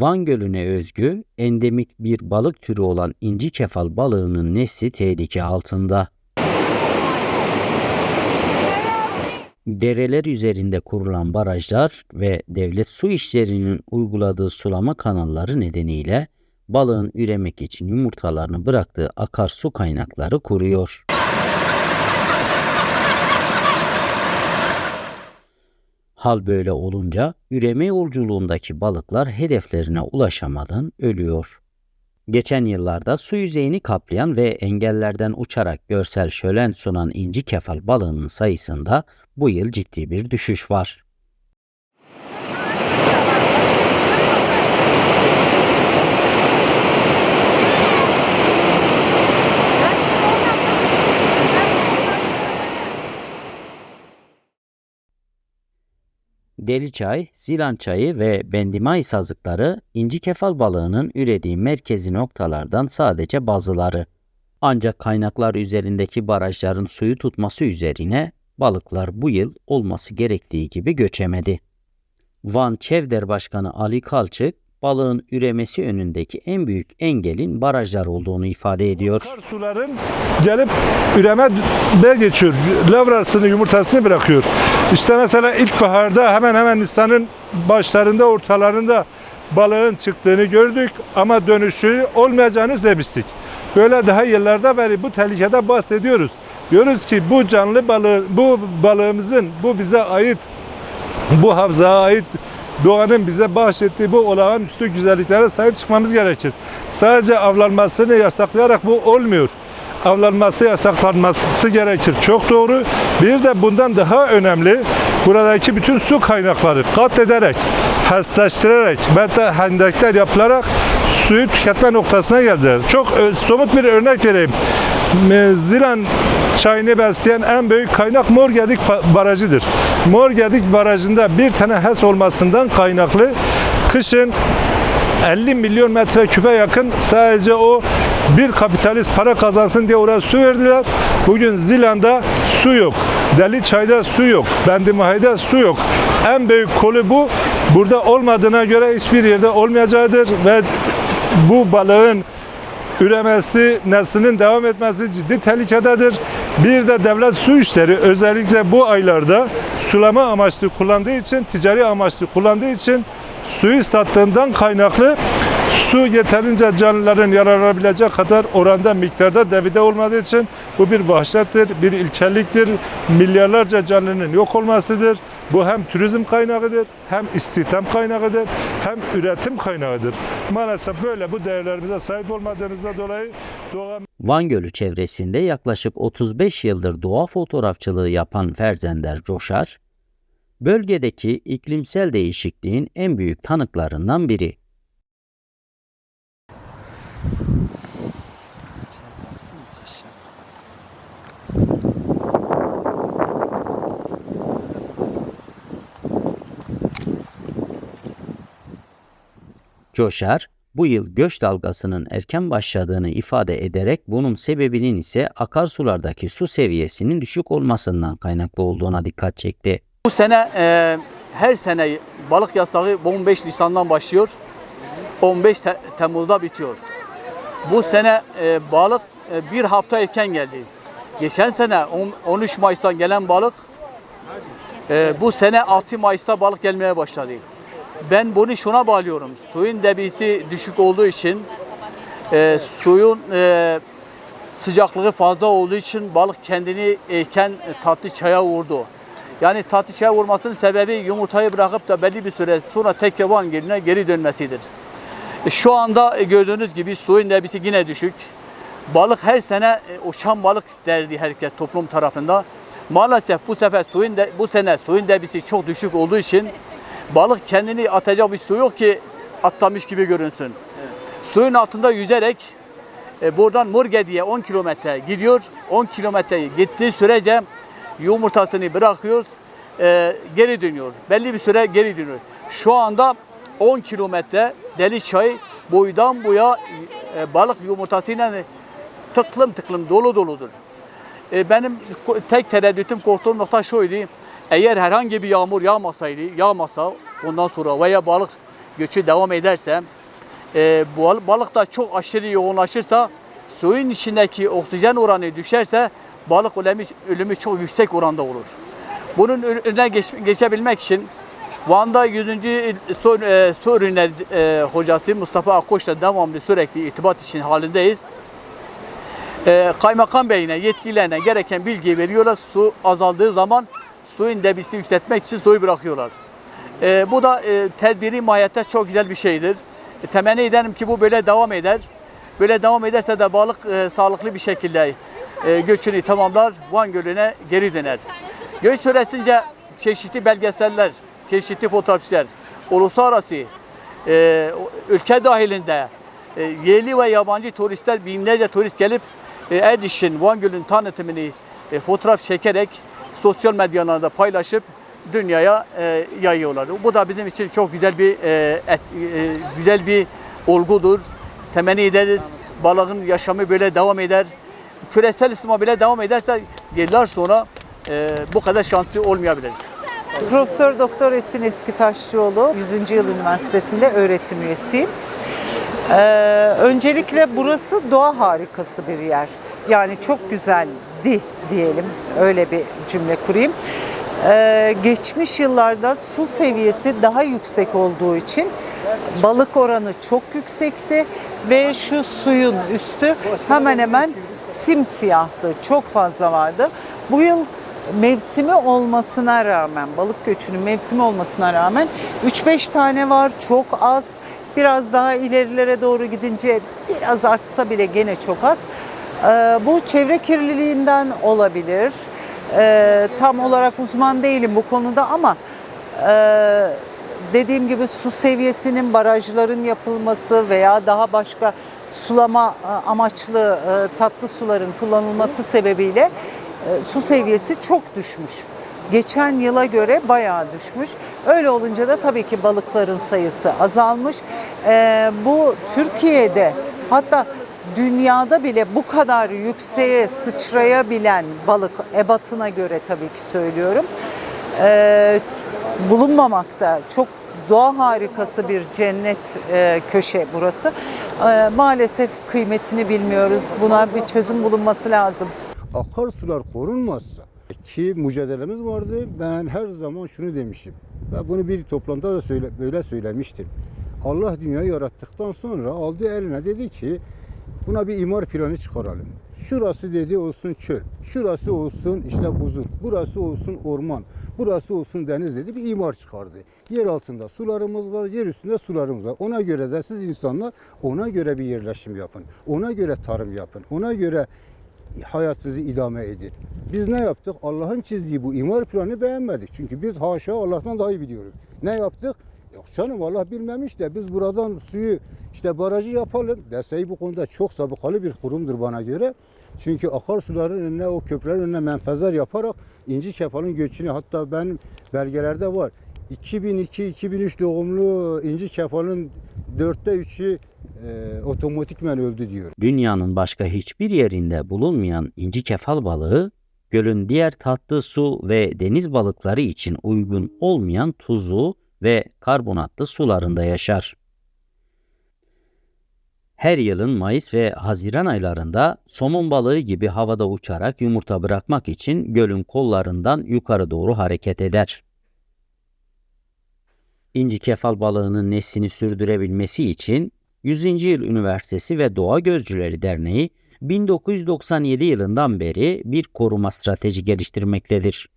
Van Gölü'ne özgü endemik bir balık türü olan inci kefal balığının nesli tehlike altında. Dereler üzerinde kurulan barajlar ve devlet su işlerinin uyguladığı sulama kanalları nedeniyle balığın üremek için yumurtalarını bıraktığı akarsu kaynakları kuruyor. Hal böyle olunca üreme yolculuğundaki balıklar hedeflerine ulaşamadan ölüyor. Geçen yıllarda su yüzeyini kaplayan ve engellerden uçarak görsel şölen sunan inci kefal balığının sayısında bu yıl ciddi bir düşüş var. Deli çay, zilan çayı ve bendimay sazıkları inci kefal balığının ürediği merkezi noktalardan sadece bazıları. Ancak kaynaklar üzerindeki barajların suyu tutması üzerine balıklar bu yıl olması gerektiği gibi göçemedi. Van Çevder Başkanı Ali Kalçık, balığın üremesi önündeki en büyük engelin barajlar olduğunu ifade ediyor. Suların gelip üreme de geçiyor. Lavrasını, yumurtasını bırakıyor. İşte mesela ilkbaharda hemen hemen Nisan'ın başlarında, ortalarında balığın çıktığını gördük ama dönüşü olmayacağını demiştik. Böyle daha yıllarda beri bu tehlikede bahsediyoruz. Diyoruz ki bu canlı balığı, bu balığımızın, bu bize ait, bu havzaya ait doğanın bize bahşettiği bu olağanüstü güzelliklere sahip çıkmamız gerekir. Sadece avlanmasını yasaklayarak bu olmuyor. Avlanması yasaklanması gerekir. Çok doğru. Bir de bundan daha önemli buradaki bütün su kaynakları katlederek, hassaslaştırarak ve de hendekler yapılarak suyu tüketme noktasına geldiler. Çok ö- somut bir örnek vereyim. Zilan çayını besleyen en büyük kaynak Morgedik Barajı'dır. Morgedik Barajı'nda bir tane HES olmasından kaynaklı kışın 50 milyon metreküpe yakın sadece o bir kapitalist para kazansın diye oraya su verdiler. Bugün Zilan'da su yok. Deli Çay'da su yok. Bendimahay'da su yok. En büyük kolu bu. Burada olmadığına göre hiçbir yerde olmayacaktır ve bu balığın üremesi, neslinin devam etmesi ciddi tehlikededir. Bir de devlet su işleri özellikle bu aylarda sulama amaçlı kullandığı için, ticari amaçlı kullandığı için suyu sattığından kaynaklı su yeterince canlıların yararlanabilecek kadar oranda miktarda devide olmadığı için bu bir vahşettir, bir ilkelliktir. Milyarlarca canlının yok olmasıdır. Bu hem turizm kaynağıdır, hem istihdam kaynağıdır, hem üretim kaynağıdır. Maalesef böyle bu değerlerimize sahip olmadığımızda dolayı doğa Van Gölü çevresinde yaklaşık 35 yıldır doğa fotoğrafçılığı yapan Ferzender Coşar, bölgedeki iklimsel değişikliğin en büyük tanıklarından biri. Coşar, bu yıl göç dalgasının erken başladığını ifade ederek bunun sebebinin ise akarsulardaki su seviyesinin düşük olmasından kaynaklı olduğuna dikkat çekti. Bu sene e, her sene balık yasağı 15 Nisan'dan başlıyor. 15 Te- Temmuz'da bitiyor. Bu sene e, balık e, bir hafta erken geldi. Geçen sene on- 13 Mayıs'tan gelen balık e, bu sene 6 Mayıs'ta balık gelmeye başladı. Ben bunu şuna bağlıyorum. Suyun debisi düşük olduğu için e, suyun e, sıcaklığı fazla olduğu için balık kendini erken e, tatlı çaya vurdu. Yani tatlı çaya vurmasının sebebi yumurtayı bırakıp da belli bir süre sonra tekrar Van Gölü'ne geri dönmesidir. E, Şu anda e, gördüğünüz gibi suyun debisi yine düşük. Balık her sene e, uçan balık derdi herkes toplum tarafında. Maalesef bu sefer suyun de, bu sene suyun debisi çok düşük olduğu için balık kendini atacak bir su yok ki atlamış gibi görünsün. Suyun altında yüzerek e, buradan Murge diye 10 kilometre gidiyor. 10 kilometre gittiği sürece yumurtasını bırakıyor, e, geri dönüyor. Belli bir süre geri dönüyor. Şu anda 10 kilometre deli çay boydan boya e, balık yumurtasıyla tıklım tıklım dolu doludur. E, benim tek tereddütüm korktuğum nokta şuydu. Eğer herhangi bir yağmur yağmasaydı, yağmasa bundan sonra veya balık göçü devam ederse, e, balık da çok aşırı yoğunlaşırsa, suyun içindeki oksijen oranı düşerse balık ölümü, ölümü çok yüksek oranda olur. Bunun önüne geç- geçebilmek için Van'da 100. il su, e, su ürünleri e, hocası Mustafa Akkoç'la devamlı sürekli irtibat için halindeyiz. E, Kaymakam Bey'ine, yetkililerine gereken bilgiyi veriyorlar. Su azaldığı zaman suyun debisini yükseltmek için suyu bırakıyorlar. E, bu da e, tedbiri mahiyette çok güzel bir şeydir. E, temenni ederim ki bu böyle devam eder. Böyle devam ederse de balık e, sağlıklı bir şekilde e, göçünü tamamlar, Van Gölü'ne geri döner. Göç süresince çeşitli belgeseller, çeşitli fotoğrafçılar, uluslararası, e, ülke dahilinde e, yerli ve yabancı turistler, binlerce turist gelip e, Erdiş'in, Van Gölü'nün tanıtımını e, fotoğraf çekerek sosyal medyalarda paylaşıp dünyaya e, yayıyorlar. Bu da bizim için çok güzel bir e, et- e, güzel bir olgudur. Temenni ederiz. Balığın yaşamı böyle devam eder. Küresel ısınma bile devam ederse yıllar sonra e, bu kadar şanslı olmayabiliriz. Profesör Doktor Esin Eskitaşçıoğlu 100. Yıl Üniversitesi'nde öğretim üyesiyim. Ee, öncelikle burası doğa harikası bir yer. Yani çok güzeldi diyelim. Öyle bir cümle kurayım. Ee, geçmiş yıllarda su seviyesi daha yüksek olduğu için balık oranı çok yüksekti ve şu suyun üstü hemen hemen simsiyahtı. Çok fazla vardı. Bu yıl mevsimi olmasına rağmen, balık göçünün mevsimi olmasına rağmen 3-5 tane var, çok az. Biraz daha ilerilere doğru gidince biraz artsa bile gene çok az. Ee, bu çevre kirliliğinden olabilir. Ee, tam olarak uzman değilim bu konuda ama e, dediğim gibi su seviyesinin barajların yapılması veya daha başka sulama e, amaçlı e, tatlı suların kullanılması sebebiyle su seviyesi çok düşmüş. Geçen yıla göre bayağı düşmüş. Öyle olunca da tabii ki balıkların sayısı azalmış. E, bu Türkiye'de hatta dünyada bile bu kadar yükseğe sıçrayabilen balık ebatına göre tabii ki söylüyorum. e, bulunmamakta. Çok doğa harikası bir cennet e, köşe burası. E, maalesef kıymetini bilmiyoruz. Buna bir çözüm bulunması lazım. akarsular korunmazsa ki mücadelemiz vardı. Ben her zaman şunu demişim. Ve bunu bir toplantıda da söyle, böyle söylemiştim. Allah dünyayı yarattıktan sonra aldı eline dedi ki buna bir imar planı çıkaralım. Şurası dedi olsun çöl, şurası olsun işte buzul, burası olsun orman, burası olsun deniz dedi bir imar çıkardı. Yer altında sularımız var, yer üstünde sularımız var. Ona göre de siz insanlar ona göre bir yerleşim yapın. Ona göre tarım yapın. Ona göre hayatınızı idame edin. Biz ne yaptık? Allah'ın çizdiği bu imar planını beğenmedik. Çünkü biz haşa Allah'tan daha iyi biliyoruz. Ne yaptık? Yok canım Allah bilmemiş de biz buradan suyu işte barajı yapalım. DSİ bu konuda çok sabıkalı bir kurumdur bana göre. Çünkü akarsuların önüne o köprülerin önüne menfezler yaparak inci kefalın göçünü hatta benim belgelerde var. 2002-2003 doğumlu inci kefalın dörtte üçü e, otomatikmen öldü diyor. Dünyanın başka hiçbir yerinde bulunmayan inci kefal balığı, gölün diğer tatlı su ve deniz balıkları için uygun olmayan tuzlu ve karbonatlı sularında yaşar. Her yılın Mayıs ve Haziran aylarında somon balığı gibi havada uçarak yumurta bırakmak için gölün kollarından yukarı doğru hareket eder. İnci kefal balığının neslini sürdürebilmesi için 100. Yıl Üniversitesi ve Doğa Gözcüleri Derneği 1997 yılından beri bir koruma strateji geliştirmektedir.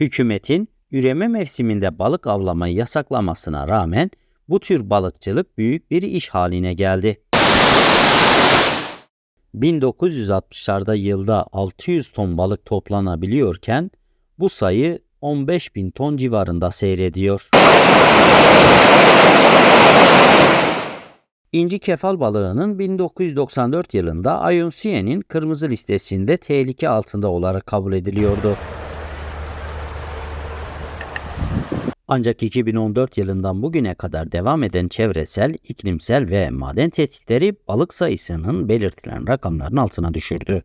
Hükümetin üreme mevsiminde balık avlamayı yasaklamasına rağmen bu tür balıkçılık büyük bir iş haline geldi. 1960'larda yılda 600 ton balık toplanabiliyorken bu sayı 15 bin ton civarında seyrediyor. İnci kefal balığının 1994 yılında IUCN'in kırmızı listesinde tehlike altında olarak kabul ediliyordu. Ancak 2014 yılından bugüne kadar devam eden çevresel, iklimsel ve maden tehditleri balık sayısının belirtilen rakamların altına düşürdü.